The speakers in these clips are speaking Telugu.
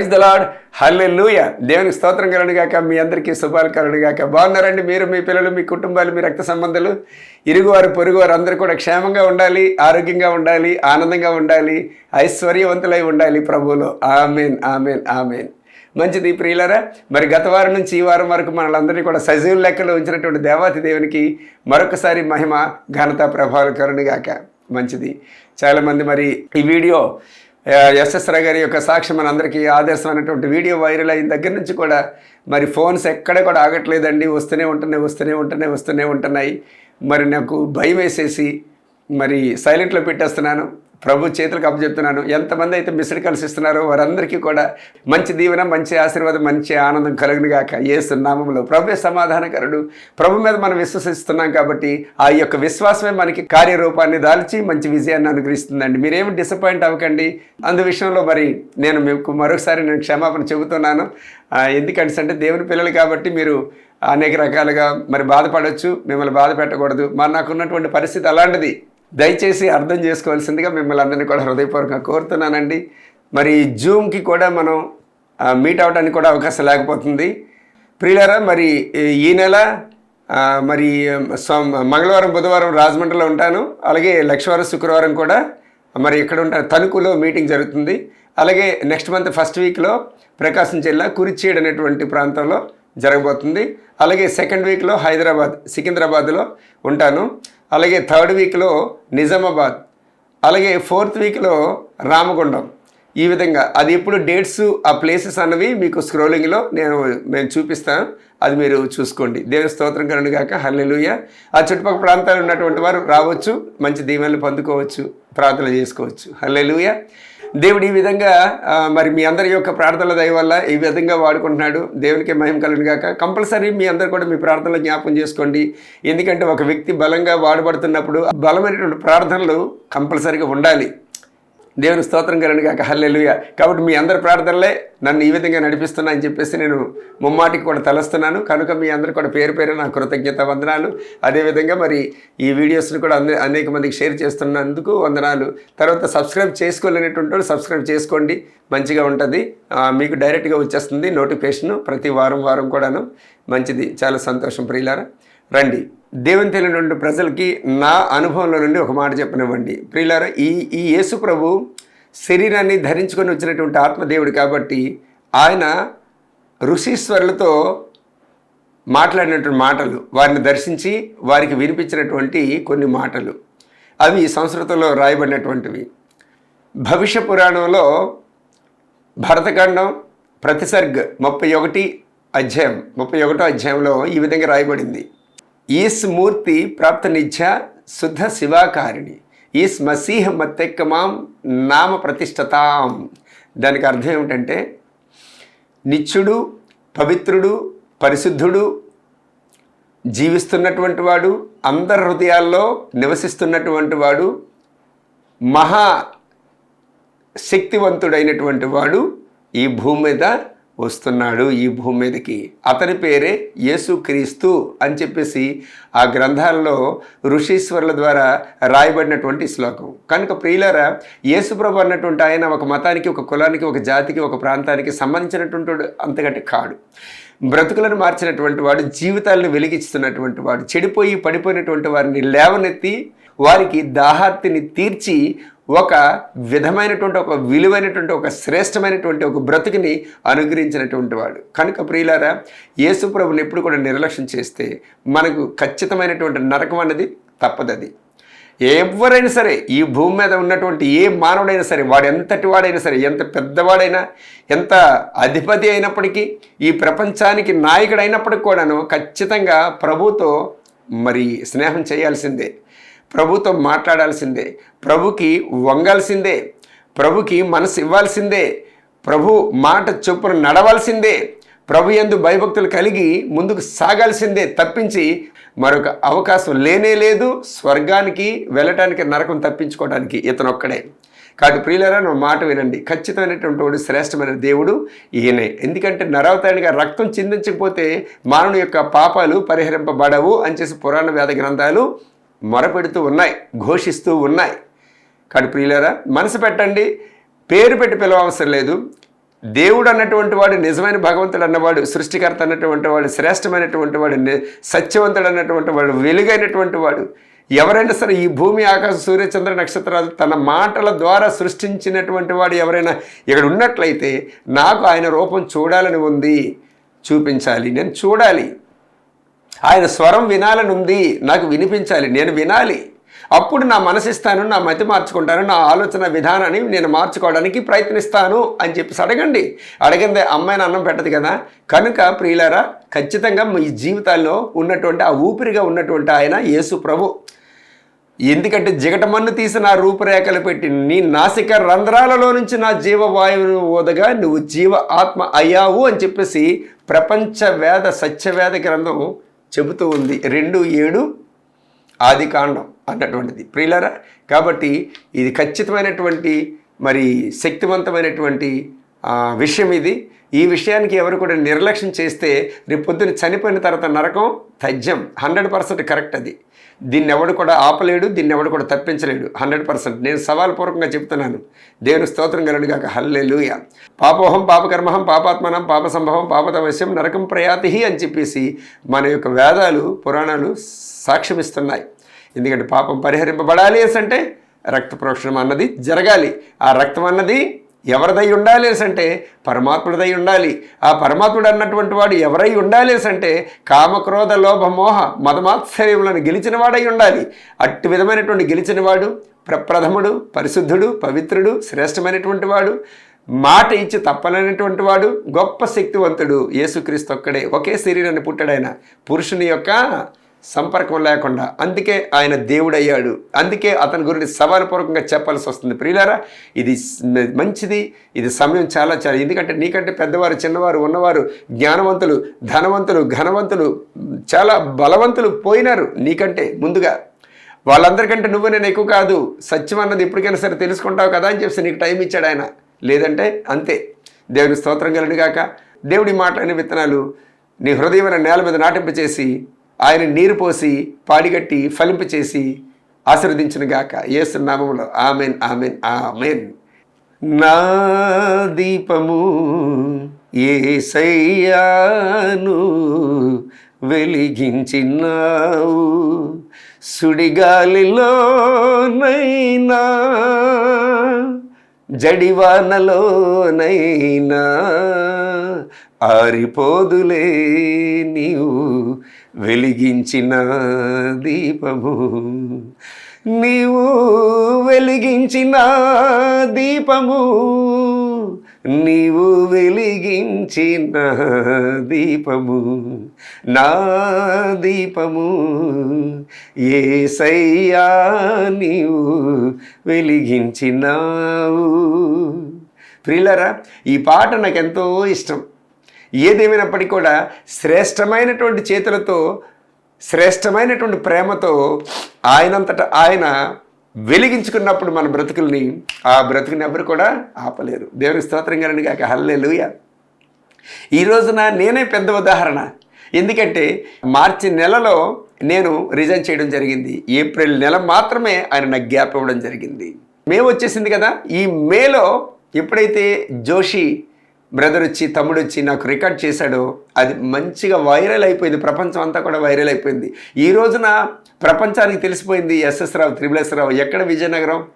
ప్రైజ్ ద లాడ్ హల్లెలూయ. దేవునికి స్తోత్రం కలనుగాక మీ అందరికీ శుభాలు కలనుగాక బాగున్నారండి మీరు మీ పిల్లలు మీ కుటుంబాలు మీ రక్త సంబంధాలు. ఇరుగువారు పొరుగువారు అందరూ కూడా క్షేమంగా ఉండాలి ఆరోగ్యంగా ఉండాలి ఆనందంగా ఉండాలి ఐశ్వర్యవంతులై ఉండాలి ప్రభువులో. Amen amen amen. మంచిది ప్రియులరా మరి గత వారం నుంచి ఈ వారం వరకు మనలందరినీ కూడా సజీవ లెక్కలో ఉంచినటువంటి దేవాతి దేవునికి మరొకసారి మహిమ ఘనత ప్రభావాలు కరుణగాక మంచిది. చాలామంది మరి ఈ వీడియో ఎస్ఎస్ రావు గారి యొక్క సాక్ష్యం మనందరికీ ఆదర్శమైనటువంటి వీడియో వైరల్ అయిన దగ్గర నుంచి కూడా మరి ఫోన్స్ ఎక్కడ కూడా ఆగట్లేదండి. వస్తూనే ఉంటున్నాయి వస్తూనే ఉంటున్నాయి వస్తూనే ఉంటున్నాయి. మరి నాకు భయం వేసేసి మరి సైలెంట్లో పెట్టేస్తున్నాను. ప్రభు చేతులకు అప్పచెప్తున్నాను. ఎంతమంది అయితే మిస్డ్ కాల్స్ ఇస్తున్నారో వారందరికీ కూడా మంచి దీవెన మంచి ఆశీర్వాదం మంచి ఆనందం కలుగును గాక ఏసు నామంలో ప్రభు సమాధానకరుడు. ప్రభు మీద మనం విశ్వసిస్తున్నాం కాబట్టి ఆ యొక్క విశ్వాసమే మనకి కార్యరూపాన్ని దాల్చి మంచి విజయాన్ని అనుగ్రహిస్తుందండి. మీరేమి డిసప్పాయింట్ అవ్వకండి. అందు విషయంలో మరి నేను మీకు మరొకసారి నేను క్షమాపణ చెబుతున్నాను. ఎందుకంటే అంటే దేవుని పిల్లలు కాబట్టి మీరు అనేక రకాలుగా మరి బాధపడవచ్చు మిమ్మల్ని బాధ పెట్టకూడదు. మరి నాకున్నటువంటి పరిస్థితి అలాంటిది. దయచేసి అర్థం చేసుకోవాల్సిందిగా మిమ్మల్ని అందరినీ కూడా హృదయపూర్వకంగా కోరుతున్నానండి. మరి జూమ్కి కూడా మనం మీట్ అవడానికి కూడా అవకాశం లేకపోతుంది. ప్రియులారా మరి ఈ- నెల మరి సోమ మంగళవారం బుధవారం రాజమండ్రిలో ఉంటాను. అలాగే లక్షవారం శుక్రవారం కూడా మరి ఇక్కడ ఉంటాను తణుకులో మీటింగ్ జరుగుతుంది. అలాగే నెక్స్ట్ మంత్ ఫస్ట్ వీక్లో ప్రకాశం జిల్లా కురిచేడు అనేటువంటి ప్రాంతంలో జరగబోతుంది. అలాగే సెకండ్ వీక్లో హైదరాబాద్ సికింద్రాబాద్లో ఉంటాను. అలాగే థర్డ్ వీక్లో నిజామాబాద్ అలాగే ఫోర్త్ వీక్లో రామగుండం. ఈ విధంగా అది ఎప్పుడు డేట్స్ ఆ ప్లేసెస్ అన్నవి మీకు స్క్రోలింగ్లో నేను మేము చూపిస్తాను అది మీరు చూసుకోండి. దేవుని స్తోత్రం కరుడు గాక. హల్లెలూయ. ఆ చుట్టుపక్కల ప్రాంతాలు ఉన్నటువంటి వారు రావచ్చు. మంచి దీవెనలు పొందుకోవచ్చు. ప్రార్థన చేసుకోవచ్చు. హల్లెలుయ. దేవుడు ఈ విధంగా మరి మీ అందరి యొక్క ప్రార్థనల దయ వల్ల ఈ విధంగా వాడుకుంటున్నాడు. దేవునికి మహిమ కలుగును గాక. కంపల్సరీ మీ అందరు కూడా మీ ప్రార్థనలు జ్ఞాపకం చేసుకోండి. ఎందుకంటే ఒక వ్యక్తి బలంగా వాడబడుతున్నప్పుడు బలమైనటువంటి ప్రార్థనలు కంపల్సరీగా ఉండాలి. దేవుని స్తోత్రం కలను కాక హల్లెలూయ. కాబట్టి మీ అందరి ప్రార్థనలే నన్ను ఈ విధంగా నడిపిస్తున్నా అని చెప్పేసి నేను ముమ్మాటికి కూడా తలస్తున్నాను. కనుక మీ అందరు కూడా పేరు పేరు నా కృతజ్ఞత వందనాలు. అదేవిధంగా మరి ఈ వీడియోస్ని కూడా అంద అనేక మందికి షేర్ చేస్తున్నందుకు వందనాలు. తర్వాత సబ్స్క్రైబ్ చేసుకోలేనటువంటి వాళ్ళు సబ్స్క్రైబ్ చేసుకోండి. మంచిగా ఉంటుంది. మీకు డైరెక్ట్గా వచ్చేస్తుంది నోటిఫికేషన్ ప్రతి వారం వారం కూడాను. మంచిది. చాలా సంతోషం ప్రియులారా. రండి. దేవుని తెలియనటువంటి ప్రజలకి నా అనుభవంలో నుండి ఒక మాట చెప్పనివ్వండి. ప్రియులారా ఈ ఈ యేసు ప్రభు శరీరాన్ని ధరించుకొని వచ్చినటువంటి ఆత్మదేవుడు కాబట్టి ఆయన ఋషీశ్వరులతో మాట్లాడినటువంటి మాటలు వారిని దర్శించి వారికి వినిపించినటువంటి కొన్ని మాటలు. అవి సంస్కృతంలో రాయబడినటువంటివి. భవిష్య పురాణంలో భరతఖండం ప్రతిసర్గ్ ముప్పై ఒకటి అధ్యాయం ముప్పై ఒకటో అధ్యాయంలో ఈ విధంగా రాయబడింది. ఈస్ మూర్తి ప్రాప్త నిత్య శుద్ధ శివాకారిణి. ఈస్ మసీహ మత్తెక్కమాం నామ ప్రతిష్టతాం దానికి అర్థం ఏమిటంటే నిత్యుడు పవిత్రుడు పరిశుద్ధుడు జీవిస్తున్నటువంటి వాడు అందరి హృదయాల్లో నివసిస్తున్నటువంటి వాడు మహా శక్తివంతుడైనటువంటి వాడు ఈ భూమి మీద వస్తున్నాడు ఈ భూమి మీదకి. అతని పేరే యేసుక్రీస్తు అని చెప్పేసి ఆ గ్రంథాల్లో ఋషీశ్వరుల ద్వారా రాయబడినటువంటి శ్లోకం. కనుక ప్రియులారా యేసుప్రభు అన్నటువంటి ఆయన ఒక మతానికి ఒక కులానికి ఒక జాతికి ఒక ప్రాంతానికి సంబంధించినటువంటి వాడు అంతకంటే కాడు. బ్రతుకులను మార్చినటువంటి వాడు జీవితాలను వెలిగిస్తున్నటువంటి వాడు చెడిపోయి పడిపోయినటువంటి వారిని లేవనెత్తి వారికి దాహార్తిని తీర్చి ఒక విధమైనటువంటి ఒక విలువైనటువంటి ఒక శ్రేష్టమైనటువంటి ఒక బ్రతుకుని అనుగ్రహించినటువంటి వాడు. కనుక ప్రియులారా యేసుప్రభుని ఎప్పుడు కూడా నిర్లక్ష్యం చేస్తే మనకు ఖచ్చితమైనటువంటి నరకం అన్నది తప్పదది. ఎవరైనా సరే ఈ భూమి మీద ఉన్నటువంటి ఏ మానవుడైనా సరే వాడు ఎంతటి వాడైనా సరే ఎంత పెద్దవాడైనా ఎంత అధిపతి అయినప్పటికీ ఈ ప్రపంచానికి నాయకుడు అయినప్పటికి కూడాను ఖచ్చితంగా ప్రభుతో మరి స్నేహం చేయాల్సిందే. ప్రభుతో మాట్లాడాల్సిందే. ప్రభుకి వంగాల్సిందే. ప్రభుకి మనసు ఇవ్వాల్సిందే. ప్రభు మాట చొప్పున నడవాల్సిందే. ప్రభు ఎందు భయభక్తులు కలిగి ముందుకు సాగాల్సిందే తప్పించి మరొక అవకాశం లేనే లేదు. స్వర్గానికి వెళ్ళటానికి నరకం తప్పించుకోవడానికి ఇతనొక్కడే. కాబట్టి ప్రియులరా నా మాట వినండి. ఖచ్చితమైనటువంటి వాడు శ్రేష్టమైన దేవుడు ఈయనే. ఎందుకంటే నరవతానిగా రక్తం చిందించకపోతే మానవుని యొక్క పాపాలు పరిహరింపబడవు అని చేసి పురాణ వేద గ్రంథాలు మొరపెడుతూ ఉన్నాయి ఘోషిస్తూ ఉన్నాయి. కానీ ప్రియులరా మనసు పెట్టండి పేరు పెట్టి పిలవవసరం లేదు. దేవుడు అన్నటువంటి వాడు నిజమైన భగవంతుడు అన్నవాడు సృష్టికర్త అన్నటువంటి వాడు శ్రేష్టమైనటువంటి వాడు సత్యవంతుడు అన్నటువంటి వాడు వెలుగైనటువంటి వాడు. ఎవరైనా సరే ఈ భూమి ఆకాశం సూర్య చంద్ర నక్షత్రాలు తన మాటల ద్వారా సృష్టించినటువంటి వాడు ఎవరైనా ఇక్కడ ఉన్నట్లయితే నాకు ఆయన రూపం చూడాలని ఉంది. చూపించాలి. నేను చూడాలి. ఆయన స్వరం వినాలని ఉంది నాకు వినిపించాలి నేను వినాలి. అప్పుడు నా మనసిస్తాను నా మతి మార్చుకుంటాను నా ఆలోచన విధానాన్ని నేను మార్చుకోవడానికి ప్రయత్నిస్తాను అని చెప్పేసి అడగండి. అడిగిందే అమ్మాయిని అన్నం పెట్టదు కదా. కనుక ప్రియులారా ఖచ్చితంగా మీ జీవితాల్లో ఉన్నటువంటి ఆ ఊపిరిగా ఉన్నటువంటి ఆయన యేసు ప్రభు. ఎందుకంటే జిగటమన్ను తీసి నా రూపురేఖలు పెట్టి నీ నాసిక రంధ్రాలలో నుంచి నా జీవవాయువును ఓదగా నువ్వు జీవ ఆత్మ అయ్యావు అని చెప్పేసి ప్రపంచ వేద సత్యవేద గ్రంథం చెబుతూ ఉంది. రెండు ఏడు ఆది కాండం అన్నటువంటిది. ప్రియులరా కాబట్టి ఇది ఖచ్చితమైనటువంటి మరి శక్తివంతమైనటువంటి విషయం ఇది. ఈ విషయానికి ఎవరు కూడా నిర్లక్ష్యం చేస్తే రేపు పొద్దున చనిపోయిన తర్వాత నరకం తజ్యం హండ్రెడ్ పర్సెంట్ కరెక్ట్ అది. దీన్ని ఎవడు కూడా ఆపలేడు దీన్ని ఎవడు కూడా తప్పించలేడు. Hundred percent. నేను సవాల్పూర్వకంగా చెప్తున్నాను. దేవుని స్తోత్రం కలడుగాక హల్లెలూయ. పాపోహం పాపకర్మహం పాపాత్మనం పాప సంభవం పాపతవశ్యం నరకం ప్రయాతి అని చెప్పేసి మన యొక్క వేదాలు పురాణాలు సాక్ష్యమిస్తున్నాయి. ఎందుకంటే పాపం పరిహరింపబడాలి అంటే రక్త ప్రోక్షణం అన్నది జరగాలి. ఆ రక్తం అన్నది ఎవరిదై ఉండాలేసంటే పరమాత్ముడిదై ఉండాలి. ఆ పరమాత్ముడు అన్నటువంటి వాడు ఎవరై ఉండాలేసంటే కామక్రోధ లోభ మోహ మతమాత్సర్యములను గెలిచిన వాడై ఉండాలి. అట్టి విధమైనటువంటి గెలిచిన వాడు ప్రప్రథముడు పరిశుద్ధుడు పవిత్రుడు శ్రేష్టమైనటువంటి వాడు మాట ఇచ్చి తప్పలేనటువంటి వాడు గొప్ప శక్తివంతుడు యేసుక్రీస్తు ఒక్కడే. ఒకే శరీరాన్ని పుట్టాడైన పురుషుని యొక్క సంపర్కం లేకుండా. అందుకే ఆయన దేవుడయ్యాడు. అందుకే అతని గురించి సవాలపూర్వకంగా చెప్పాల్సి వస్తుంది. ప్రియులారా ఇది మంచిది. ఇది సమయం చాలా చాలా. ఎందుకంటే నీకంటే పెద్దవారు చిన్నవారు ఉన్నవారు జ్ఞానవంతులు ధనవంతులు ఘనవంతులు చాలా బలవంతులు పోయినారు నీకంటే ముందుగా. వాళ్ళందరికంటే నువ్వు నేను ఎక్కువ కాదు. సత్యం అన్నది ఎప్పటికైనా సరే తెలుసుకుంటావు కదా అని చెప్పి నీకు టైం ఇచ్చాడు ఆయన. లేదంటే అంతే. దేవుని స్తోత్రం కలను గాక. దేవుడి మాట్లాడిన విత్తనాలు నీ హృదయమైన నేల మీద నాటింపచేసి ఆయన నీరు పోసి పాడిగట్టి ఫలింపచేసి ఆశీర్వదించిన గాక. యేసు నామములో ఆమెన్ ఆమెన్ ఆమెన్. నా దీపము ఏసయ్యాను వెలిగించినావు. సుడిగాలిలోనైనా జడివానలోనైనా ఆరిపోదులే నీవు వెలిగించిన దీపము. నీవు వెలిగించిన దీపము. నీవు వెలిగించిన దీపము. నా దీపము. ఏసయ్యా నీవు వెలిగించినావు. ప్రియులరా ఈ పాట నాకు ఎంతో ఇష్టం. ఏదేమైనప్పటికీ కూడా శ్రేష్టమైనటువంటి చేతులతో శ్రేష్టమైనటువంటి ప్రేమతో ఆయనంతట ఆయన వెలిగించుకున్నప్పుడు మన బ్రతుకుల్ని ఆ బ్రతుకుని ఎవరు కూడా ఆపలేరు. దేవుని స్తోత్రం కలండి కాక హల్లెలూయా. ఈ రోజున నేనే పెద్ద ఉదాహరణ. ఎందుకంటే మార్చి నెలలో నేను రిజైన్ చేయడం జరిగింది. ఏప్రిల్ నెల మాత్రమే ఆయన నాకు గ్యాప్ ఇవ్వడం జరిగింది. మే వచ్చేసింది కదా. ఈ మేలో ఎప్పుడైతే జోషి బ్రదర్ వచ్చి తమ్ముడు వచ్చి నాకు రికార్డ్ చేశాడో. అది మంచిగా వైరల్ అయిపోయింది. ప్రపంచం అంతా కూడా వైరల్ అయిపోయింది. ఈ రోజున ప్రపంచానికి తెలిసిపోయింది ఎస్ఎస్ రావు త్రిబుల్ రావు. ఎక్కడ విజయనగరం?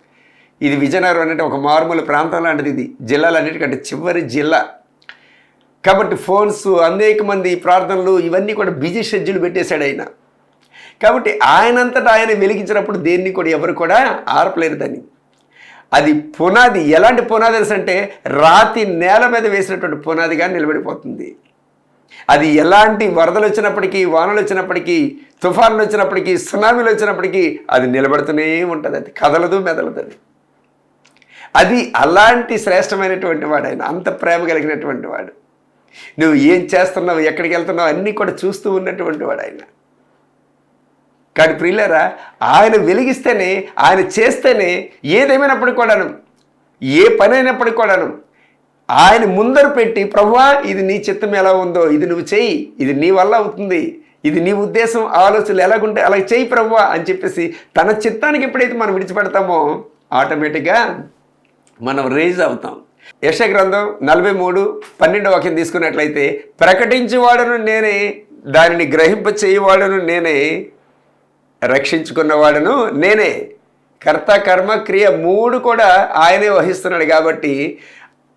ఇది విజయనగరం అంటే ఒక మారుమూల ప్రాంతం లాంటిది ఇది. జిల్లాలన్నిటికంటే చివరి జిల్లా. కాబట్టి ఫోన్స్ అనేక మంది ప్రార్థనలు ఇవన్నీ కూడా బిజీ షెడ్యూల్ పెట్టేశాడు ఆయన. కాబట్టి ఆయనంతటా ఆయన వెలిగించినప్పుడు దేన్ని కూడా ఎవరు కూడా ఆర్పలేరు దాన్ని. అది పునాది. ఎలాంటి పునాది అంటే రాతి నేల మీద వేసినటువంటి పునాదిగా నిలబడిపోతుంది. అది ఎలాంటి వరదలు వచ్చినప్పటికీ వానలు వచ్చినప్పటికీ తుఫాన్లు వచ్చినప్పటికీ సునామీలు వచ్చినప్పటికీ అది నిలబడుతూనే ఉంటుంది. అది కదలదు మెదలదు అది. అది అలాంటి శ్రేష్టమైనటువంటి వాడు ఆయన. అంత ప్రేమ కలిగినటువంటి వాడు. నువ్వు ఏం చేస్తున్నావు ఎక్కడికి వెళ్తున్నావు అన్నీ కూడా చూస్తూ ఉన్నటువంటి వాడు ఆయన. కానీ ప్రియులరా ఆయన వెలిగిస్తేనే ఆయన చేస్తేనే ఏదేమైనప్పటికి కూడాను ఏ పని అయినప్పటికి కూడాను ఆయన ముందర పెట్టి ప్రభువా ఇది నీ చిత్తం ఎలా ఉందో ఇది నువ్వు చెయ్యి ఇది నీ వల్ల అవుతుంది ఇది నీ ఉద్దేశం ఆలోచనలు ఎలాగుంటే అలా చేయి ప్రభువా అని చెప్పేసి తన చిత్తానికి ఎప్పుడైతే మనం విడిచిపెడతామో ఆటోమేటిక్గా మనం రేజ్ అవుతాం. యశ గ్రంథం నలభై మూడు పన్నెండు వాక్యం తీసుకున్నట్లయితే ప్రకటించేవాడును నేనే దానిని గ్రహింప చేయవాడును నేనే రక్షించుకున్నవాడును నేనే. కర్త కర్మ క్రియ మూడు కూడా ఆయనే వహిస్తున్నాడు కాబట్టి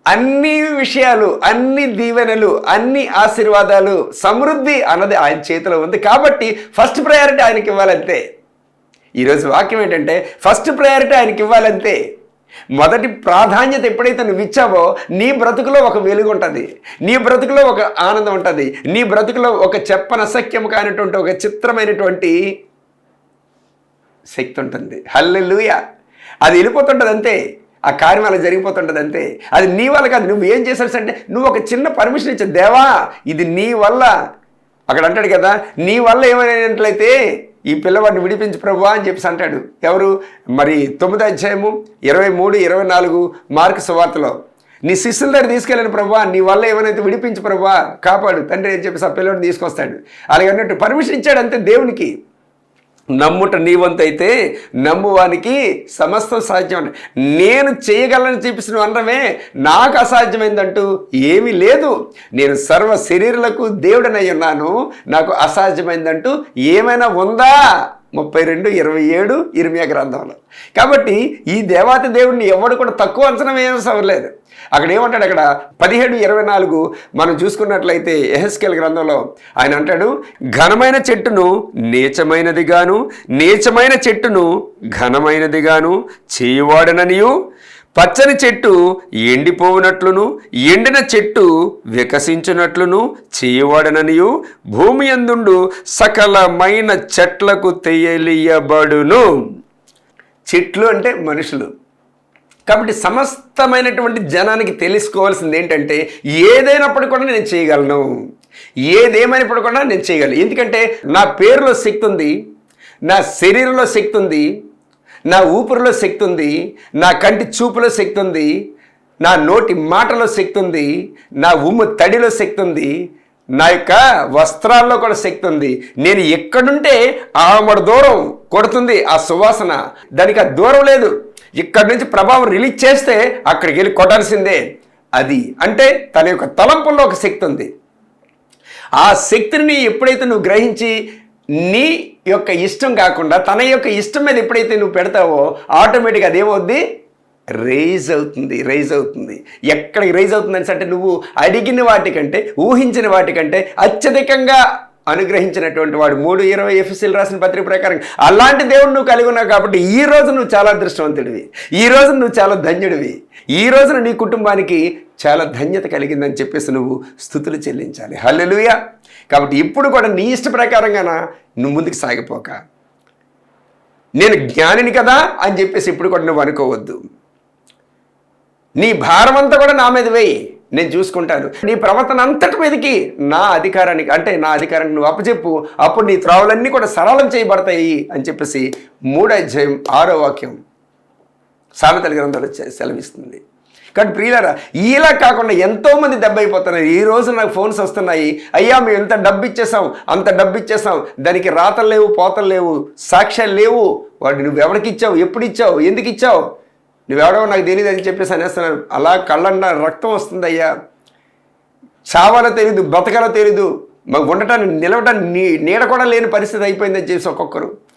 అన్ని విషయాలు అన్ని దీవెనలు అన్ని ఆశీర్వాదాలు సమృద్ధి అన్నది ఆయన చేతిలో ఉంది కాబట్టి ఫస్ట్ ప్రయారిటీ ఆయనకి ఇవ్వాలంతే. ఈరోజు వాక్యం ఏంటంటే ఫస్ట్ ప్రయారిటీ ఆయనకి ఇవ్వాలంతే. మొదటి ప్రాధాన్యత ఎప్పుడైతే నువ్వు ఇచ్చావో నీ బ్రతుకులో ఒక వెలుగు ఉంటుంది. నీ బ్రతుకులో ఒక ఆనందం ఉంటుంది. నీ బ్రతుకులో ఒక చెప్పనసఖ్యం కానిటువంటి ఒక చిత్రమైనటువంటి శక్తి ఉంటుంది. హల్లెలుయ. అది వెళ్ళిపోతుంటుంది అంతే ఆ కార్యం అలా జరిగిపోతుంటుంది అంతే అది నీ వల్ల కాదు. నువ్వు ఏం చేసావు అంటే నువ్వు ఒక చిన్న పర్మిషన్ ఇచ్చా దేవా ఇది నీ వల్ల. అక్కడ అంటాడు కదా నీ వల్ల ఏమైనట్లయితే ఈ పిల్లవాడిని విడిపించి ప్రభు అని చెప్పేసి అంటాడు. ఎవరు? మరి తొమ్మిది అధ్యాయము ఇరవై మూడు ఇరవై నాలుగు మార్కు సువార్తలో. నీ శిష్యుల దగ్గర తీసుకెళ్ళాను ప్రభా నీ వల్ల ఏమైనా విడిపించు ప్రభా కాపాడు. తండ్రి అని చెప్పేసి ఆ పిల్లవాడిని తీసుకొస్తాడు. అలాగే అన్నట్టు పర్మిషన్ ఇచ్చాడు అంతే దేవునికి. నమ్ముట నీవంతైతే నమ్మువానికి సమస్తం సాధ్యం నేను చేయగలను చూపిస్తున్న అనడమే నాకు అసాధ్యమైందంటూ ఏమీ లేదు. నేను సర్వ శరీరులకు దేవుడనై ఉన్నాను. నాకు అసాధ్యమైందంటూ ఏమైనా ఉందా? ముప్పై రెండు ఇరవై ఏడు ఇరిమియా గ్రంథంలో. కాబట్టి ఈ దేవాతి దేవుడిని ఎవడు కూడా తక్కువ అంచనా వేయవలసిన అక్కడ ఏమంటాడు అక్కడ? పదిహేడు ఇరవై నాలుగు మనం చూసుకున్నట్లయితే ఎహెస్కెల్ గ్రంథంలో ఆయన అంటాడు ఘనమైన చెట్టును నీచమైనదిగాను నీచమైన చెట్టును ఘనమైనదిగాను చేయవాడననియు పచ్చని చెట్టు ఎండిపోవునట్లును ఎండిన చెట్టు వికసించినట్లును చేయవాడననియు భూమి అందుండు సకలమైన చెట్లకు తెయలియబడును. చెట్లు అంటే మనుషులు. కాబట్టి సమస్తమైనటువంటి జనానికి తెలుసుకోవాల్సింది ఏంటంటే ఏదైనప్పటికీ కూడా నేను చేయగలను. ఏదేమైనప్పుడు కూడా నేను చేయగలను. ఎందుకంటే నా పేరులో శక్తి ఉంది నా శరీరంలో శక్తి ఉంది నా ఊపిరిలో శక్తి ఉంది నా కంటి చూపులో శక్తి ఉంది నా నోటి మాటలో శక్తి ఉంది నా ఉమ్ము తడిలో శక్తి ఉంది నా యొక్క వస్త్రాల్లో కూడా శక్తి ఉంది. నేను ఎక్కడుంటే ఆమడ దూరం కొడుతుంది ఆ సువాసన. దానికి ఆ దూరం లేదు. ఇక్కడి నుంచి ప్రభావం రిలీజ్ చేస్తే అక్కడికి వెళ్ళి కొట్టాల్సిందే. అది అంటే తన యొక్క తలంపుల్లో ఒక శక్తి ఉంది. ఆ శక్తిని ఎప్పుడైతే నువ్వు గ్రహించి నీ యొక్క ఇష్టం కాకుండా తన యొక్క ఇష్టం మీద ఎప్పుడైతే నువ్వు పెడతావో ఆటోమేటిక్గా అదేమవుద్ది? రైజ్ అవుతుంది రైజ్ అవుతుంది. ఎక్కడికి రైజ్ అవుతుంది అంటే నువ్వు అడిగిన వాటికంటే ఊహించిన వాటికంటే అత్యధికంగా అనుగ్రహించినటువంటి వాడు మూడు ఇరవై ఎఫ్ఎస్ఎల్ రాసిన పత్రిక ప్రకారం అలాంటి దేవుడు నువ్వు కలిగి ఉన్నావు కాబట్టి ఈ రోజు నువ్వు చాలా అదృష్టవంతుడివి. ఈ రోజు నువ్వు చాలా ధన్యుడివి. ఈ రోజున నీ కుటుంబానికి చాలా ధన్యత కలిగిందని చెప్పేసి నువ్వు స్థుతులు చెల్లించాలి. హల్లెలుయా కాబట్టి ఇప్పుడు కూడా నీ ఇష్ట ప్రకారంగానా? నువ్వు ముందుకు సాగిపోక. నేను జ్ఞానిని కదా అని చెప్పేసి ఇప్పుడు కూడా నువ్వు అనుకోవద్దు. నీ భారం అంతా కూడా నా మీద వేయి. నేను చూసుకుంటాను. నీ ప్రవర్తన అంతటి మీదకి నా అధికారానికి అంటే నా అధికారానికి నువ్వు అప్పచెప్పు. అప్పుడు నీ త్రావులన్నీ కూడా సరళం చేయబడతాయి అని చెప్పేసి మూడో అధ్యాయం ఆరో వాక్యం సామెతల గ్రంథాలు సెలవిస్తుంది. కానీ ప్రియులరా ఇలా కాకుండా ఎంతోమంది దెబ్బ అయిపోతున్నారు ఈ రోజు నాకు ఫోన్స్ వస్తున్నాయి. అయ్యా మేము ఎంత డబ్బు ఇచ్చేసాం అంత డబ్బు ఇచ్చేసాం దానికి రాతలు లేవు పోతలు లేవు సాక్ష్యాలు లేవు. వాడు నువ్వు ఎవరికి ఇచ్చావు? ఎప్పుడు ఇచ్చావు? ఎందుకు ఇచ్చావు? నువ్వెవడో నాకు తెలియదు అని చెప్పేసి అనేస్తున్నాను అలా కళ్ళన్న రక్తం వస్తుంది అయ్యా. చావాలో తెలీదు బ్రతకాలో తెలీదు. మాకు ఉండటానికి నిలవటానికి నీ నీడ కూడా లేని పరిస్థితి అయిపోయిందని చెప్పేసి ఒక్కొక్కరు.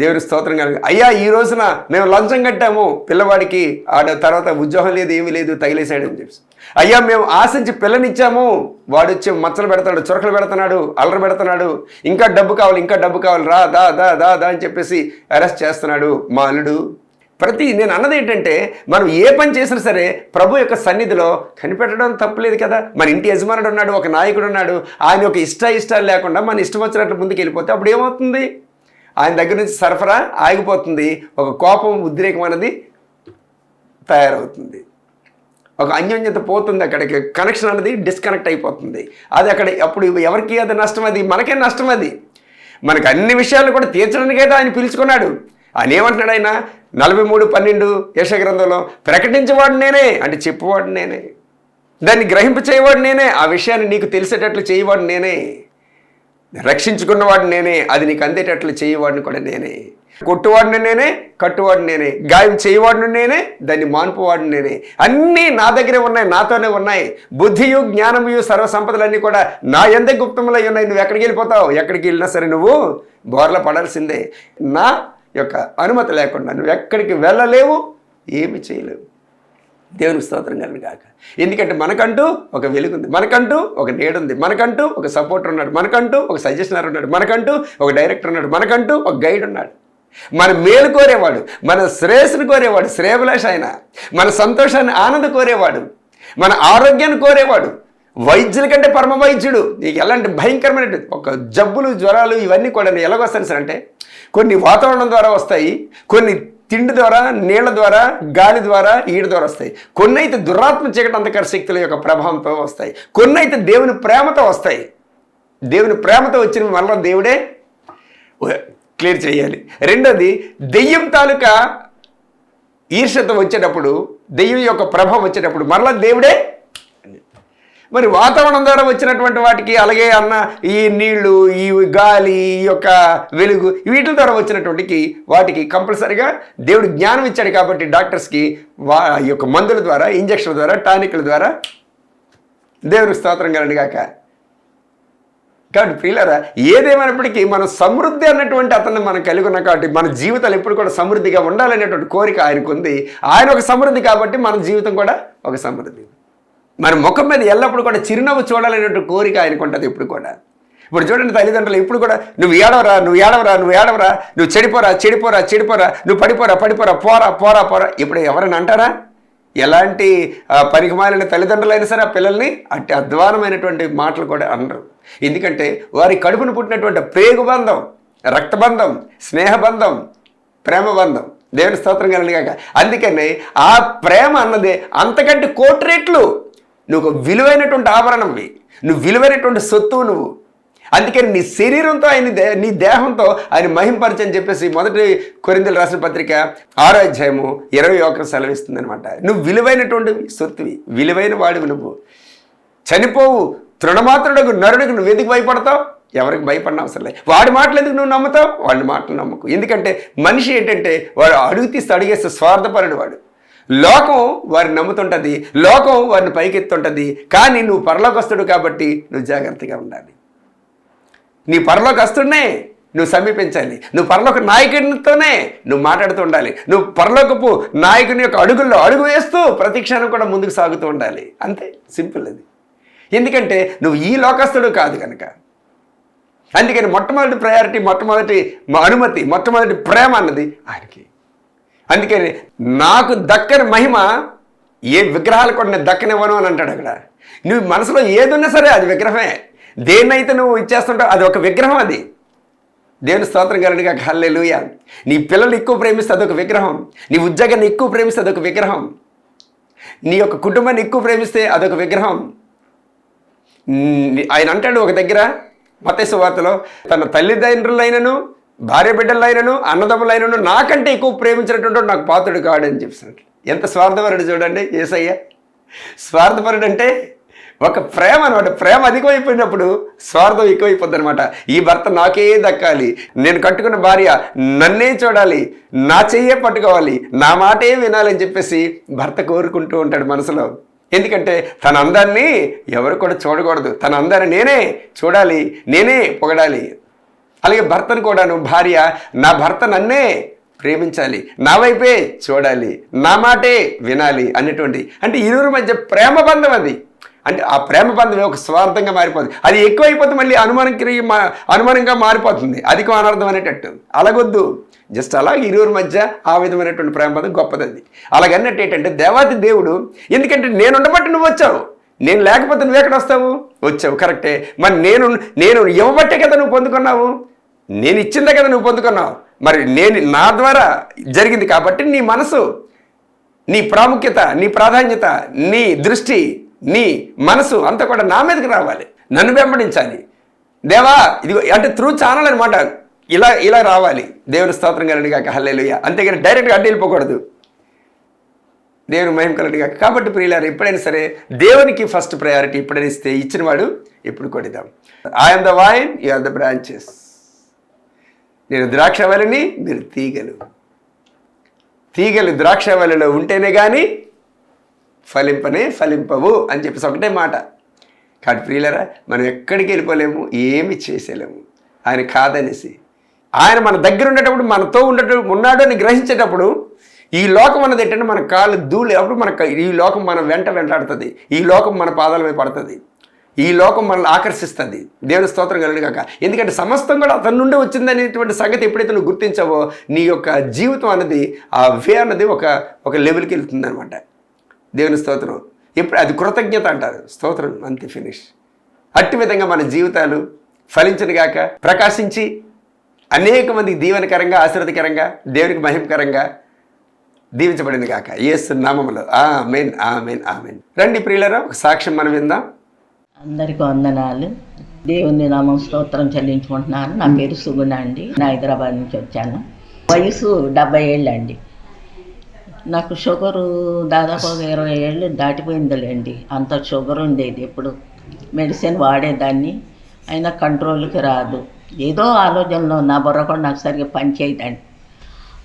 దేవుని స్తోత్రం కలిగి. అయ్యా ఈ రోజున మేము లంచం కట్టాము. పిల్లవాడికి ఆడ తర్వాత ఉద్యోగం లేదు ఏమీ లేదు తగిలేసాడని చెప్పి అయ్యా మేము ఆశించి పిల్లనిచ్చాము. వాడు వచ్చి మచ్చలు పెడతాడు చురకలు పెడుతున్నాడు అల్లరి పెడుతున్నాడు. ఇంకా డబ్బు కావాలి ఇంకా డబ్బు కావాలి రా దా దా దా దా అని చెప్పేసి అరెస్ట్ చేస్తున్నాడు మా అల్లుడు. ప్రతి నేను అన్నది ఏంటంటే మనం ఏ పని చేసినా సరే ప్రభు యొక్క సన్నిధిలో కనిపెట్టడం తప్పలేదు కదా. మన ఇంటి యజమానుడు ఉన్నాడు ఒక నాయకుడు ఉన్నాడు. ఆయన యొక్క ఇష్ట ఇష్టాలు లేకుండా మన ఇష్టం వచ్చినట్లు ముందుకు వెళ్ళిపోతే అప్పుడు ఏమవుతుంది? ఆయన దగ్గర నుంచి సరఫరా ఆగిపోతుంది. ఒక కోపం ఉద్రేకం అనేది తయారవుతుంది. ఒక అన్యోన్యత పోతుంది అక్కడికి. కనెక్షన్ అనేది డిస్కనెక్ట్ అయిపోతుంది. అది అక్కడ అప్పుడు ఎవరికి అది నష్టం అది? మనకే నష్టం అది. మనకు అన్ని విషయాలు కూడా తీర్చడానికైతే ఆయన పిలుచుకున్నాడు. ఆయన ఏమంటున్నాడు ఆయన? నలభై మూడు పన్నెండు యశగ్రంథంలో ప్రకటించేవాడు నేనే అంటే చెప్పేవాడు నేనే. దాన్ని గ్రహింప చేయవాడు నేనే. ఆ విషయాన్ని నీకు తెలిసేటట్లు చేయవాడు నేనే. రక్షించుకున్నవాడు నేనే అది నీకు అందేటట్లు చేయవాడిని కూడా నేనే. కొట్టువాడిని నేనే కట్టువాడిని నేనే. గాయం చేయవాడిని నేనే దాన్ని మాన్పువాడిని నేనే. అన్నీ నా దగ్గరే ఉన్నాయి నాతోనే ఉన్నాయి. బుద్ధియు జ్ఞానముయు సర్వసంపదలన్నీ కూడా నా ఎందే గుప్తములై ఉన్నాయి. నువ్వు ఎక్కడికి వెళ్ళిపోతావు? ఎక్కడికి వెళ్ళినా సరే నువ్వు బోర్ల పడాల్సిందే. నా యొక్క అనుమతి లేకుండా నువ్వు ఎక్కడికి వెళ్ళలేవు ఏమి చేయలేవు. దేవుని స్తోత్రం కలిగి కాక ఎందుకంటే మనకంటూ ఒక వెలుగుంది మనకంటూ ఒక నీడుంది మనకంటూ ఒక సపోర్టర్ ఉన్నాడు మనకంటూ ఒక సజెషనర్ ఉన్నాడు మనకంటూ ఒక డైరెక్టర్ ఉన్నాడు మనకంటూ ఒక గైడ్ ఉన్నాడు. మన మేలు కోరేవాడు మన శ్రేయస్సును కోరేవాడు శ్రేయభిలాష ఆయన మన సంతోషాన్ని ఆనంద కోరేవాడు మన ఆరోగ్యాన్ని కోరేవాడు వైద్యుల కంటే పరమ వైద్యుడు నీకు ఎలాంటి భయంకరమైన ఒక జబ్బులు జ్వరాలు ఇవన్నీ కూడా ఎలాగొస్తాను సార్ అంటే కొన్ని వాతావరణం ద్వారా వస్తాయి కొన్ని తిండి ద్వారా నీళ్ళ ద్వారా గాలి ద్వారా ఈడ ద్వారా వస్తాయి. కొన్ని అయితే దురాత్మ చీకటి అంధకార శక్తుల యొక్క ప్రభావంతో వస్తాయి. కొన్ని అయితే దేవుని ప్రేమతో వస్తాయి. దేవుని ప్రేమతో వచ్చిన వల్ల దేవుడే క్లియర్ చేయాలి. రెండోది దెయ్యం తాలూకా ఈర్షత వచ్చేటప్పుడు దెయ్యం యొక్క ప్రభావం వచ్చేటప్పుడు మరలా దేవుడే మరి వాతావరణం ద్వారా వచ్చినటువంటి వాటికి అలాగే అన్న ఈ నీళ్ళు ఈ గాలి ఈ యొక్క వెలుగు వీటి ద్వారా వచ్చినటువంటికి వాటికి కంపల్సరిగా దేవుడు జ్ఞానం ఇచ్చాడు కాబట్టి డాక్టర్స్కి వా ఈ యొక్క మందుల ద్వారా ఇంజక్షన్ల ద్వారా టానిక్ల ద్వారా దేవుడు స్తోత్రం కలండి కాబట్టి ప్రియులరా ఏదేమైనప్పటికీ మనం సమృద్ధి అన్నటువంటి అతన్ని మనం కలిగి ఉన్నాం కాబట్టి మన జీవితాలు ఎప్పుడు కూడా సమృద్ధిగా ఉండాలనేటువంటి కోరిక ఆయనకు ఉంది ఆయన ఒక సమృద్ధి కాబట్టి మన జీవితం కూడా ఒక సమృద్ధి. మన ముఖం మీద ఎల్లప్పుడు కూడా చిరునవ్వు చూడాలనేటువంటి కోరిక ఆయనకు ఉంటుంది ఇప్పుడు కూడా. ఇప్పుడు చూడండి తల్లిదండ్రులు ఇప్పుడు కూడా నువ్వు ఏడవరా నువ్వు ఏడవరా నువ్వు ఏడవరా నువ్వు చెడిపోరా చెడిపోరా చెడిపోరా నువ్వు పడిపోరా పడిపోరా పోరా పోరా పోరా. ఇప్పుడు ఎవరైనా అంటారా? ఎలాంటి పరిగమాలిన తల్లిదండ్రులైనా సరే ఆ పిల్లల్ని అట్టి అధ్వానమైనటువంటి మాటలు కూడా అనరు. ఎందుకంటే వారి కడుపును పుట్టినటువంటి ప్రేగుబంధం రక్తబంధం స్నేహబంధం ప్రేమబంధం. దేవుని స్తోత్రం కలిగాక అందుకని ఆ ప్రేమ అన్నది అంతకంటే కోటి రెట్లు నువ్వు ఒక విలువైనటువంటి ఆభరణంవి నువ్వు విలువైనటువంటి సొత్తు నువ్వు. అందుకని నీ శరీరంతో ఆయన దే నీ దేహంతో ఆయన మహింపరచని చెప్పేసి మొదటి కొరిందలు రాసిన పత్రిక ఆరో అధ్యాయము ఇరవై ఒకరు సెలవిస్తుంది అనమాట నువ్వు విలువైనటువంటి సొత్తువి. విలువైన వాడివి నువ్వు. చనిపోవు తృణమాత్రుడు నరుడికి నువ్వు ఎందుకు భయపడతావు? ఎవరికి భయపడిన అవసరం లేదు. వాడి మాటలు ఎందుకు నువ్వు నమ్ముతావు? వాడి మాటలు నమ్మకు. ఎందుకంటే మనిషి ఏంటంటే వాడు అడుగు తీస్తే అడిగేస్తే స్వార్థపరుడు వాడు. లోకం వారిని నమ్ముతుంటుంది లోకం వారిని పైకెత్తుంటుంది కానీ నువ్వు పరలోకస్తుడు కాబట్టి నువ్వు జాగ్రత్తగా ఉండాలి. నీ పరలోకస్తుడినే నువ్వు సమీపించాలి. నువ్వు పరలోక నాయకునితోనే నువ్వు మాట్లాడుతూ ఉండాలి. నువ్వు పరలోకపు నాయకుని యొక్క అడుగుల్లో అడుగు వేస్తూ ప్రతి క్షణం కూడా ముందుకు సాగుతూ ఉండాలి. అంతే సింపుల్ అది. ఎందుకంటే నువ్వు ఈ లోకస్తుడు కాదు కనుక. అందుకని మొట్టమొదటి ప్రయారిటీ మొట్టమొదటి అనుమతి మొట్టమొదటి ప్రేమ అన్నది ఆయనకి. అందుకని నాకు దక్కని మహిమ ఏ విగ్రహాలు కూడా నేను దక్కనివ్వను అని అంటాడు అక్కడ. నువ్వు మనసులో ఏదున్నా సరే అది విగ్రహమే. దేన్నైతే నువ్వు ఇచ్చేస్తుంటావు అది ఒక విగ్రహం అది. దేవుని స్తోత్రం కలిగిగా హల్లెలూయ. నీ పిల్లలు ఎక్కువ ప్రేమిస్తే అదొక విగ్రహం. నీ ఉద్యోగాన్ని ఎక్కువ ప్రేమిస్తే అదొక విగ్రహం. నీ యొక్క కుటుంబాన్ని ఎక్కువ ప్రేమిస్తే అదొక విగ్రహం. ఆయన అంటాడు ఒక దగ్గర మతేశ్వార్తలో తన తల్లిదండ్రులైనను భార్య బిడ్డలైనను అన్నదమ్ములైనను నాకంటే ఎక్కువ ప్రేమించినటువంటి నాకు పాత్రుడు కాడని చెప్తున్నాడు ఎంత స్వార్థపరుడు చూడండి ఏసయ్య. స్వార్థపరుడు అంటే ఒక ప్రేమ అనమాట ప్రేమ అధికమైపోయినప్పుడు స్వార్థం ఎక్కువైపోద్ది అనమాట ఈ భర్త నాకే దక్కాలి. నేను కట్టుకున్న భార్య నన్నే చూడాలి. నా చెయ్యే పట్టుకోవాలి. నా మాటే వినాలని చెప్పేసి భర్త కోరుకుంటూ ఉంటాడు మనసులో. ఎందుకంటే తన అందాన్ని ఎవరు కూడా చూడకూడదు. తన అందాన్ని నేనే చూడాలి. నేనే పొగడాలి. అలాగే భర్తను కూడాను భార్య నా భర్త నన్నే ప్రేమించాలి నా వైపే చూడాలి నా మాటే వినాలి అనేటువంటి అంటే ఇరువురి మధ్య ప్రేమ బంధం అది. అంటే ఆ ప్రేమ బంధం ఒక స్వార్థంగా మారిపోతుంది అది ఎక్కువైపోతే మళ్ళీ అనుమానం క్రియ అనుమానంగా మారిపోతుంది. అధికం అనర్థం అనేటట్టు. అలాగొద్దు. జస్ట్ అలాగే ఇరువురి మధ్య ఆ విధమైనటువంటి ప్రేమ బంధం గొప్పది అది అలాగన్నట్టు ఏంటంటే దేవాతి దేవుడు ఎందుకంటే నేను ఉండబట్టి నువ్వు వచ్చావు. నేను లేకపోతే నువ్వు ఎక్కడ వస్తావు? వచ్చావు. కరెక్టే. మరి నేను నేను ఇవ్వబట్టే కదా నువ్వు పొందుకున్నావు? నేను ఇచ్చిందే కదా నువ్వు పొందుకున్నావు. మరి నేను నా ద్వారా జరిగింది కాబట్టి నీ మనసు నీ ప్రాముఖ్యత నీ ప్రాధాన్యత నీ దృష్టి నీ మనసు అంతా కూడా నా మీదకి రావాలి. నన్ను వెంబడించాలి. దేవా ఇది అంటే త్రూ ఛానల్ అనమాట ఇలా ఇలా రావాలి. దేవుని స్తోత్రం కలిగి కాక హల్లేలుయ్య అంతేగాని డైరెక్ట్గా అడ్డు వెళ్ళిపోకూడదు. దేవుని మహిమ కలిగి కాక కాబట్టి ప్రియులారు ఎప్పుడైనా సరే దేవునికి ఫస్ట్ ప్రయారిటీ ఎప్పుడైనా ఇస్తే ఇచ్చినవాడు ఎప్పుడు కొడిదాం. I am the vine you are the branches నేను ద్రాక్షవల్లిని మీరు తీగలు. తీగలు ద్రాక్షవల్లిలో ఉంటేనే కానీ ఫలింపనే ఫలింపవు అని చెప్పేసి ఒకటే మాట. కాబట్టి ప్రియులరా మనం ఎక్కడికి వెళ్ళిపోలేము ఏమి చేసేలేము ఆయన కాదనేసి. ఆయన మన దగ్గర ఉండేటప్పుడు మనతో ఉండేటప్పుడు ఉన్నాడు అని గ్రహించేటప్పుడు ఈ లోకం అన్నది ఏంటంటే మన కాళ్ళు దూలే అప్పుడు మన ఈ లోకం మన వెంట వెంటాడుతుంది. ఈ లోకం మన పాదాల మీద పడుతుంది. ఈ లోకం మనల్ని ఆకర్షిస్తుంది. దేవుని స్తోత్రం కలిగి కాక ఎందుకంటే సమస్తం కూడా అతని నుండి వచ్చిందనేటువంటి సంగతి ఎప్పుడైతే నువ్వు గుర్తించావో నీ యొక్క జీవితం అన్నది ఆ వే అన్నది ఒక ఒక లెవెల్కి వెళ్తుంది అనమాట దేవుని స్తోత్రం. ఎప్పుడు అది కృతజ్ఞత అంటారు. స్తోత్రం అంతే ఫినిష్. అట్టి విధంగా మన జీవితాలు ఫలించను గాక. ప్రకాశించి అనేక మందికి దీవెనకరంగా ఆశీర్వదకరంగా దేవునికి మహిమకరంగా దీవించబడింది కాక ఏసు నామములో. ఆ మెయిన్ ఆ మెయిన్ ఆ మెయిన్ రండి ప్రియులరా ఒక సాక్ష్యం మనం విందాం. అందరికీ వందనాలు. దేవుని నామం స్తోత్రం చెల్లించుకుంటున్నాను. నా పేరు సుగుణ అండి. నా హైదరాబాద్ నుంచి వచ్చాను. వయసు డెబ్బై ఏళ్ళు అండి నాకు షుగరు దాదాపు ఒక ఇరవై ఏళ్ళు దాటిపోయిందిలేండి. అంత షుగర్ ఉండేది ఎప్పుడు. మెడిసిన్ వాడేదాన్ని. అయినా కంట్రోల్కి రాదు. ఏదో ఆలోచనలో నా బుర్ర కూడా నాకు సరిగ్గా పనిచేయదండి.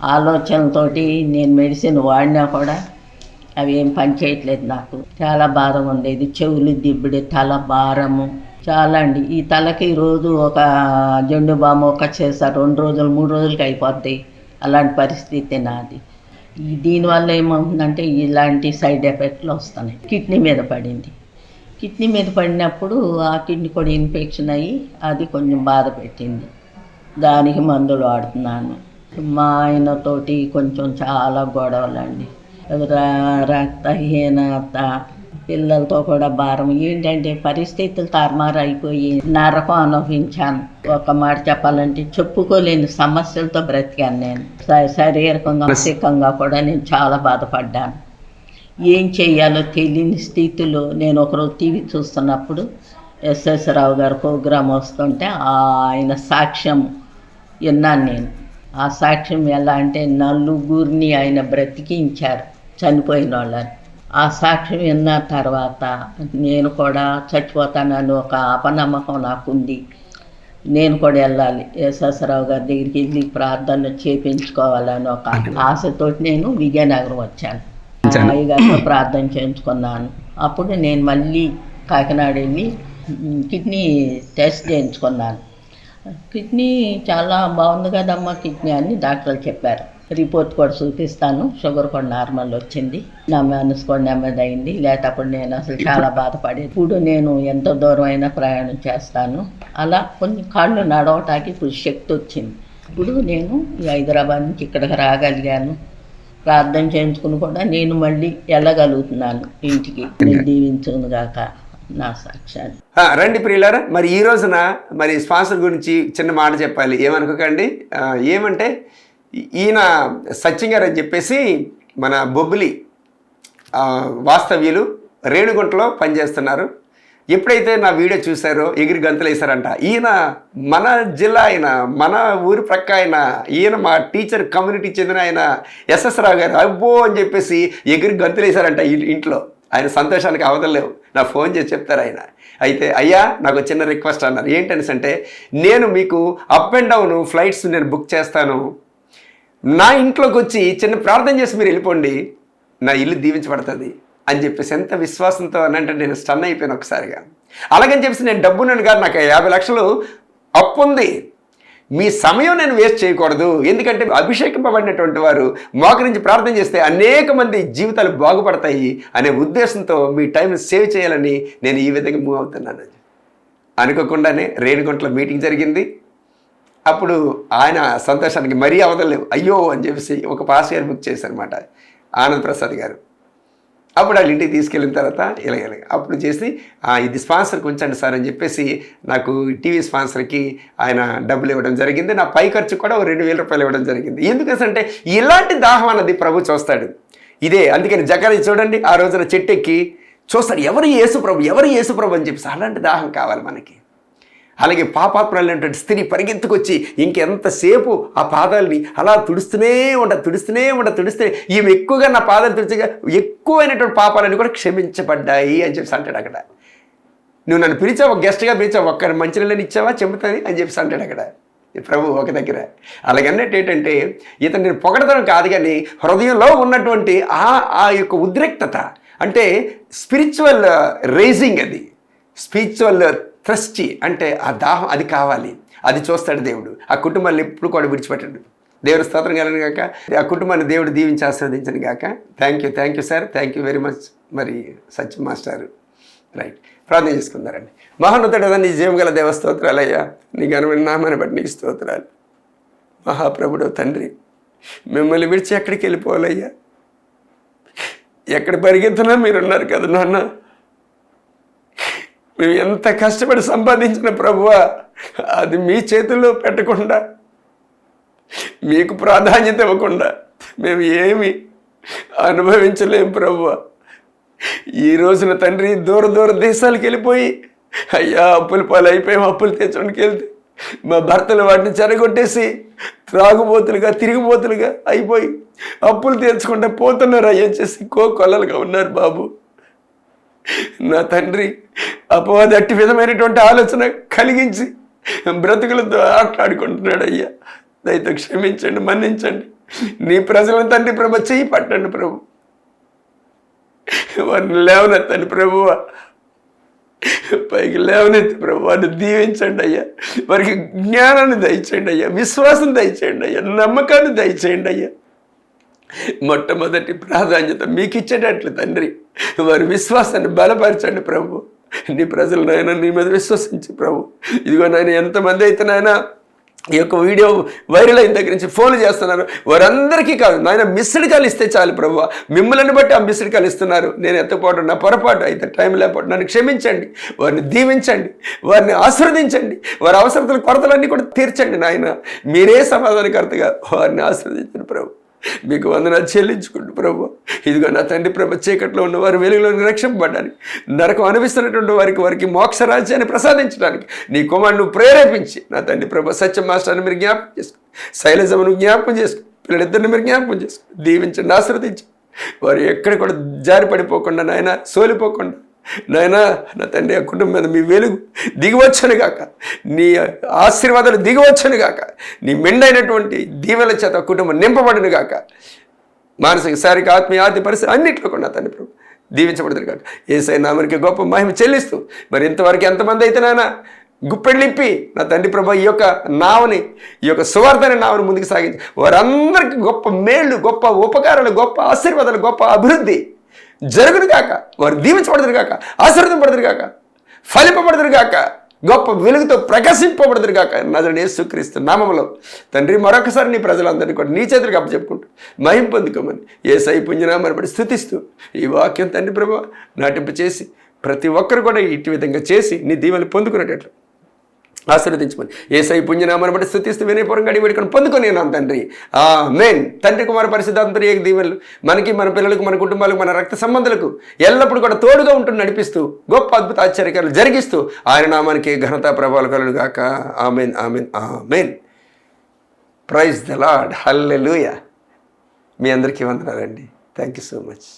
ఆలోచనలతోటి నేను మెడిసిన్ వాడినా కూడా అవి ఏం పని చేయట్లేదు నాకు. చాలా బాధగా ఉండేది చెవులు దిబ్బడి తల భారము. చాలా అండి. ఈ తలకి రోజు ఒక జెండు బాము ఒక చేస్తారు రెండు రోజులు మూడు రోజులకి అయిపోద్ది. అలాంటి పరిస్థితి నాది. ఈ దీనివల్ల ఏమవుతుందంటే ఇలాంటి సైడ్ ఎఫెక్ట్లు వస్తున్నాయి. కిడ్నీ మీద పడింది. కిడ్నీ మీద పడినప్పుడు ఆ కిడ్నీ కూడా ఇన్ఫెక్షన్ అయ్యి అది కొంచెం బాధ పెట్టింది. దానికి మందులు వాడుతున్నాను. మా ఆయనతోటి కొంచెం చాలా గొడవలండి. రక్తహీనత పిల్లలతో కూడా భారం. ఏంటంటే పరిస్థితులు తారుమారు అయిపోయి నరకం అనుభవించాను. ఒక మాట చెప్పాలంటే చెప్పుకోలేని సమస్యలతో బ్రతికాను నేను. శ- శారీరకంగా మానసికంగా కూడా నేను చాలా బాధపడ్డాను. ఏం చేయాలో తెలియని స్థితిలో నేను ఒకరోజు టీవీ చూస్తున్నప్పుడు ఎస్ఎస్ రావు గారు ప్రోగ్రాం వస్తుంటే ఆయన సాక్ష్యం విన్నాను నేను. ఆ సాక్ష్యం ఎలా అంటే నలుగురిని ఆయన బ్రతికించారు. చనిపోయిన వాళ్ళని ఆ సాక్ష్యం విన్న తర్వాత నేను కూడా చచ్చిపోతానని ఒక అపనమ్మకం నాకుంది. నేను కూడా వెళ్ళాలి. రావు గారి దగ్గరికి వెళ్ళి ప్రార్థన చేపించుకోవాలని ఒక ఆశతోటి నేను విజయనగరం వచ్చాను. అయ్యగారితో ప్రార్థన చేయించుకున్నాను. అప్పుడు నేను మళ్ళీ కాకినాడ వెళ్ళి కిడ్నీ టెస్ట్ చేయించుకున్నాను. కిడ్నీ చాలా బాగుంది కదమ్మా కిడ్నీ అని డాక్టర్లు చెప్పారు. రిపోర్ట్ కూడా చూపిస్తాను. షుగర్ కూడా నార్మల్ వచ్చింది. నా మనసు కూడా నెమ్మది అయింది లేకపోతే నేను అసలు చాలా బాధపడేది. ఇప్పుడు నేను ఎంత దూరం అయినా ప్రయాణం చేస్తాను. అలా కొన్ని కాళ్ళు నడవటానికి ఇప్పుడు శక్తి వచ్చింది. ఇప్పుడు నేను ఈ హైదరాబాద్ నుంచి ఇక్కడికి రాగలిగాను. ప్రార్థన చేయించుకుని కూడా నేను మళ్ళీ వెళ్ళగలుగుతున్నాను ఇంటికి. నేను దీవించును గాక నా సాక్ష్యాన్ని. రండి ప్రియులారా. మరి ఈ రోజున మరి స్పాన్సర్ గురించి చిన్న మాట చెప్పాలి. ఏమనుకోకండి? ఏమంటే ఈయన సత్యం అని చెప్పేసి మన బొబ్బిలి వాస్తవ్యులు రేణుగుంటలో పనిచేస్తున్నారు. ఎప్పుడైతే నా వీడియో చూసారో ఎగిరి గంతులు వేశారంట ఈయన మన జిల్లా ఆయన మన ఊరి ప్రక్క ఆయన ఈయన మా టీచర్ కమ్యూనిటీ చెందిన ఆయన ఎస్ఎస్ రావు గారు అబ్బో అని చెప్పేసి ఎగిరి గంతులు వేశారంట ఇంట్లో. ఆయన సంతోషానికి అవదలేవు నా ఫోన్ చేసి చెప్తారు ఆయన. అయితే అయ్యా నాకు చిన్న రిక్వెస్ట్ అన్నారు. ఏంటనేసి అంటే నేను మీకు అప్ అండ్ డౌన్ ఫ్లైట్స్ నేను బుక్ చేస్తాను. నా ఇంట్లోకి వచ్చి చిన్న ప్రార్థన చేసి మీరు వెళ్ళిపోండి. నా ఇల్లు దీవించబడుతుంది అని చెప్పేసి ఎంత విశ్వాసంతో అని అంటే నేను స్టన్ అయిపోయాను ఒకసారిగా. అలాగని చెప్పేసి నేను డబ్బున్నాను కాదు నాకు యాభై లక్షలు అప్పు ఉంది. మీ సమయం నేను వేస్ట్ చేయకూడదు. ఎందుకంటే అభిషేకింపబడినటువంటి వారు మోకరించి ప్రార్థన చేస్తే అనేక మంది జీవితాలు బాగుపడతాయి అనే ఉద్దేశంతో మీ టైం సేవ్ చేయాలని నేను ఈ విధంగా మూవ్ అవుతున్నాను. అనుకోకుండానే రేణిగుంటలో మీటింగ్ జరిగింది. అప్పుడు ఆయన సంతోషానికి మరీ అవతలేవు అయ్యో అని చెప్పేసి ఒక పాస్ గారు బుక్ చేశారనమాట ఆనంద్ ప్రసాద్ గారు. అప్పుడు వాళ్ళ ఇంటికి తీసుకెళ్ళిన తర్వాత ఇలా ఇలా అప్పుడు చేసి ఇది స్పాన్సర్కి ఉంచండి సార్ అని చెప్పేసి నాకు టీవీ స్పాన్సర్కి ఆయన డబ్బులు ఇవ్వడం జరిగింది. నా పై ఖర్చు కూడా ఒక రెండు వేల రూపాయలు ఇవ్వడం జరిగింది. ఎందుకంటే ఇలాంటి దాహం అన్నది ప్రభు చూస్తాడు. ఇదే అందుకని జగన్ చూడండి ఆ రోజున చెట్టెక్కి చూస్తాడు. ఎవరు యేసు ప్రభు? ఎవరు యేసు ప్రభు అని చెప్పేసి అలాంటి దాహం కావాలి మనకి. అలాగే పాపాత్ములైనటువంటి స్త్రీ పరిగెత్తుకొచ్చి ఇంకెంతసేపు ఆ పాదాలని అలా తుడుస్తూనే ఉండ తుడుస్తూనే ఉండ తుడిస్తే ఈమె ఎక్కువగా నా పాదాలు తుడిచగా ఎక్కువైనటువంటి పాపాలన్నీ కూడా క్షమించబడ్డాయి అని చెప్పేసి అంటాడు అక్కడ. నువ్వు నన్ను పిలిచావు ఒక గెస్ట్గా పిలిచావు ఒక్క మంచినీళ్ళని ఇచ్చావా చెబుతాని అని చెప్పేసి అంటాడు అక్కడ. ప్రభు ఒక దగ్గర. అలాగన్నట్టు ఏంటంటే నేను పొగడతనం కాదు కానీ హృదయంలో ఉన్నటువంటి ఆ ఆ యొక్క ఉద్రిక్తత అంటే స్పిరిచువల్ రేజింగ్ uh, అది. స్పిరిచువల్ థ్రస్టి అంటే ఆ దాహం అది కావాలి. అది చూస్తాడు దేవుడు. ఆ కుటుంబాన్ని ఎప్పుడు కూడా విడిచిపెట్టడు. దేవుడు స్తోత్రం కలను గాక. ఆ కుటుంబాన్ని దేవుడు దీవించి ఆస్వాదించను గాక. Thank you thank you sir thank you very much మరి సత్య మాస్టారు. రైట్ ప్రార్థన చేసుకుందారండి. మహాన్నతుడు నీ జీవం గల దేవ స్తోత్రాలయ్యా. నీ ఘనమైన నామాన్ని బట్టి నీకు స్తోత్రాలు. మహాప్రభుడు తండ్రి మిమ్మల్ని విడిచి ఎక్కడికి వెళ్ళిపోవాలయ్యా? ఎక్కడ పరిగెత్తున్నా మీరున్నారు కదా నాన్న? మేము ఎంత కష్టపడి సంపాదించిన ప్రభువ అది మీ చేతుల్లో పెట్టకుండా మీకు ప్రాధాన్యత ఇవ్వకుండా మేము ఏమి అనుభవించలేం ప్రభువ. ఈ రోజున తండ్రి దూర దూర దేశాలకు వెళ్ళిపోయి అయ్యా అప్పుల పాలు అయిపోయాం అప్పులు తెచ్చడానికి వెళ్తే మా భర్తలు వాటిని చెరగొట్టేసి త్రాగుబోతులుగా తిరిగిపోతులుగా అయిపోయి అప్పులు తీర్చకుండా పోతున్నారు అయ్యా చేసి కో కొలలుగా ఉన్నారు బాబు. నా తండ్రి అపవాది అట్టి విధమైనటువంటి ఆలోచన కలిగించి బ్రతుకులతో ఆటలాడుకుంటున్నాడు అయ్యా. దయతో క్షమించండి మన్నించండి. నీ ప్రజలను తండ్రి ప్రభు చెయ్యి పట్టండి ప్రభు. వారిని లేవనెత్తండి ప్రభువ పైకి లేవనెత్తి ప్రభు. వారిని దీవించండి అయ్యా. వారికి జ్ఞానాన్ని దయచేయండి అయ్యా. విశ్వాసం దయచేయండి అయ్యా. నమ్మకాన్ని దయచేయండి అయ్యా. మొట్టమొదటి ప్రాధాన్యత మీకు ఇచ్చేటట్లు తండ్రి. వారి విశ్వాసాన్ని బలపరచండి ప్రభు. నీ ప్రజలు నాయన నీ మీద విశ్వసించి ప్రభు. ఇదిగో నాయన ఎంతమంది అయితే నాయన ఈ యొక్క వీడియో వైరల్ అయిన దగ్గర నుంచి ఫోన్లు చేస్తున్నారు. వారందరికీ కాదు నాయన మిస్డ్ కాల్ ఇస్తే చాలు ప్రభు. మిమ్మల్ని బట్టి ఆ మిస్డ్ కాల్ ఇస్తున్నారు. నేను ఎత్తపోవడం నా పొరపాటు అయితే టైం లేకపోవడం. నన్ను క్షమించండి వారిని దీవించండి వారిని ఆస్వాదించండి వారి అవసరతల కొరతలన్నీ కూడా తీర్చండి నాయన. మీరే సమాధానకర్తగా వారిని ఆస్వాదించండి ప్రభు. మీకు వందనాలు చెల్లించుకుంటూ ప్రభు. ఇదిగో నా తండ్రి ప్రభు చీకట్లో ఉన్న వారు వెలుగులోకి నరకం అనిపిస్తున్నటువంటి వారికి వారికి మోక్ష రాజ్యాన్ని ప్రసాదించడానికి నీ కుమారుడు ప్రేరేపించి నా తండ్రి ప్రభు సత్య మాస్టర్ని మీరు జ్ఞాపకం చేసుకో శైలజమును జ్ఞాపకం చేసుకో పిల్లలిద్దరిని మీరు జ్ఞాపకం చేసుకో దీవించండి ఆశ్రదించి వారు ఎక్కడ కూడా జారి పడిపోకుండా నాయన సోలిపోకుండా నాయనా నా తండ్రి ఆ కుటుంబం మీద మీ వెలుగు దిగివచ్చను గాక. నీ ఆశీర్వాదాలు దిగివచ్చను గాక. నీ మెండైనటువంటి దీవెల చేత కుటుంబం నింపబడును గాక. మానసిక శారీరక ఆత్మీయ ఆర్థిక పరిస్థితి అన్నింటిలో కూడా నా తండ్రి ప్రభు దీవించబడతారు కాక ఏసై నామనికి గొప్ప మహిమ చెల్లిస్తూ మరి ఇంతవరకు ఎంతమంది అయితే నాయన గుప్పెళ్ళిప్పి నా తండ్రి ప్రభు ఈ యొక్క నావని ఈ యొక్క సువార్థని నావని ముందుకు సాగించి వారందరికీ గొప్ప మేళ్ళు గొప్ప ఉపకారాలు గొప్ప ఆశీర్వాదాలు గొప్ప అభివృద్ధి జరుగును కాక వారు దీవించబడదురు కాక ఆశీర్వదింపబడదురు కాక ఫలింపబడదురు కాక గొప్ప వెలుగుతో ప్రకాశింపబడదురు కాక నజరని యేసుక్రీస్తు నామములో తండ్రి మరొకసారి నీ ప్రజలందరినీ కూడా నీ చేతులకు అప్పచెప్పుకుంటూ మహిం పొందుకోమని ఏ సై పుణ్యనామాన్ని బట్టి స్థుతిస్తూ ఈ వాక్యం తండ్రి ప్రభు నాటింపు చేసి ప్రతి ఒక్కరు కూడా ఇటు విధంగా చేసి నీ దీవెని పొందుకునేటట్లు ఆశీర్వదించమని. ఏసై పుణ్యనామాన్ని బట్టి స్థుతిస్తూ వినయపూర్వంగా అడిగి పెట్టుకొని పొందుకొని తండ్రి. ఆ మెయిన్ తండ్రి కుమార పరిశుద్ధాంతరి ఏక దీవెనలు మనకి మన పిల్లలకు మన కుటుంబాలకు మన రక్త సంబంధాలకు ఎల్లప్పుడూ కూడా తోడుగా ఉంటూ నడిపిస్తూ గొప్ప అద్భుత ఆశ్చర్యకాలు జరిగిస్తూ ఆయన నామానికి ఘనత ప్రభావాలు కలుగు గాక. Amen amen amen. Praise the lord hallelujah మీ అందరికీ వందనాలండి. Thank you so much